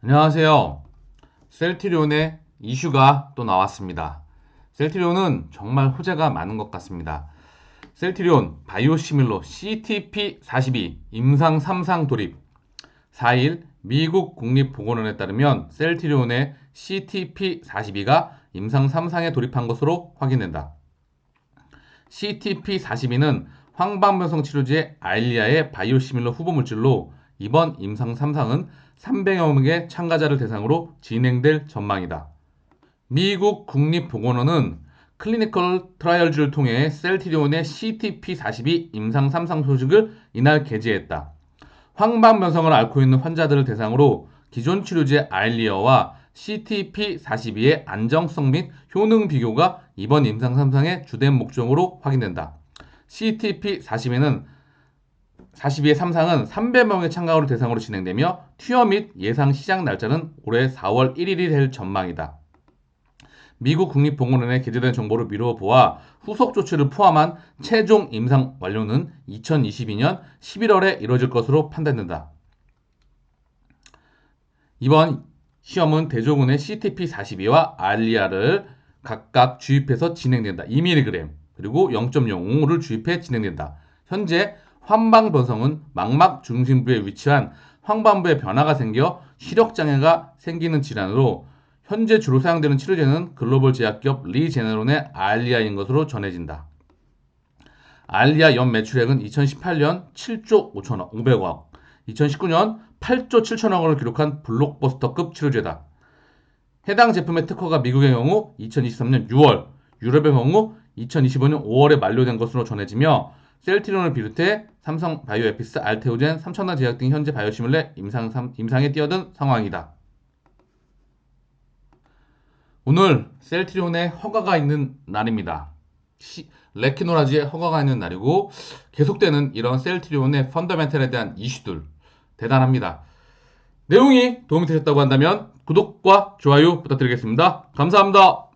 안녕하세요. 셀트리온의 이슈가 또 나왔습니다. 셀트리온은 정말 호재가 많은 것 같습니다. 셀트리온 바이오시밀로 CTP42 임상 3상 돌입 4일 미국 국립보건원에 따르면 셀트리온의 CTP42가 임상 3상에 돌입한 것으로 확인된다. CTP42는 황방변성 치료제 아일리아의 바이오시밀러 후보 물질로 이번 임상 3상은 300여 명의 참가자를 대상으로 진행될 전망이다. 미국 국립보건원은 클리니컬 트라이얼즈를 통해 셀티리온의 CTP42 임상 3상 소식을 이날 게재했다. 황방변성을 앓고 있는 환자들을 대상으로 기존 치료제 아일리어와 CTP42의 안정성 및 효능 비교가 이번 임상 3상의 주된 목적으로 확인된다. CTP42는 42의 3상은 300명의 참가자를 대상으로 진행되며 투여 및 예상 시작 날짜는 올해 4월 1일이 될 전망이다. 미국 국립보건원에 게재된 정보를 미루어 보아 후속 조치를 포함한 최종 임상 완료는 2022년 11월에 이뤄질 것으로 판단된다. 이번 시험은 대조군의 CTP42와 알리아를 각각 주입해서 진행된다. 2mg 그리고 0.05를 주입해 진행된다. 현재 환방변성은 망막 중심부에 위치한 황반부에 변화가 생겨 시력장애가 생기는 질환으로 현재 주로 사용되는 치료제는 글로벌 제약기업 리제네론의 알리아인 것으로 전해진다. 알리아 연 매출액은 2018년 7조 5천억 500억, 2019년 8조 7천억 원을 기록한 블록버스터급 치료제다. 해당 제품의 특허가 미국의 경우 2023년 6월, 유럽의 경우 2025년 5월에 만료된 것으로 전해지며 셀트리온을 비롯해 삼성 바이오에피스, 알테오젠, 삼천나 제약 등 현재 바이오시뮬레 임상, 임상에 뛰어든 상황이다. 오늘 셀트리온의 허가가 있는 날입니다. 시, 레키노라지의 허가가 있는 날이고 계속되는 이런 셀트리온의 펀더멘탈에 대한 이슈들 대단합니다. 내용이 도움이 되셨다고 한다면 구독과 좋아요 부탁드리겠습니다. 감사합니다.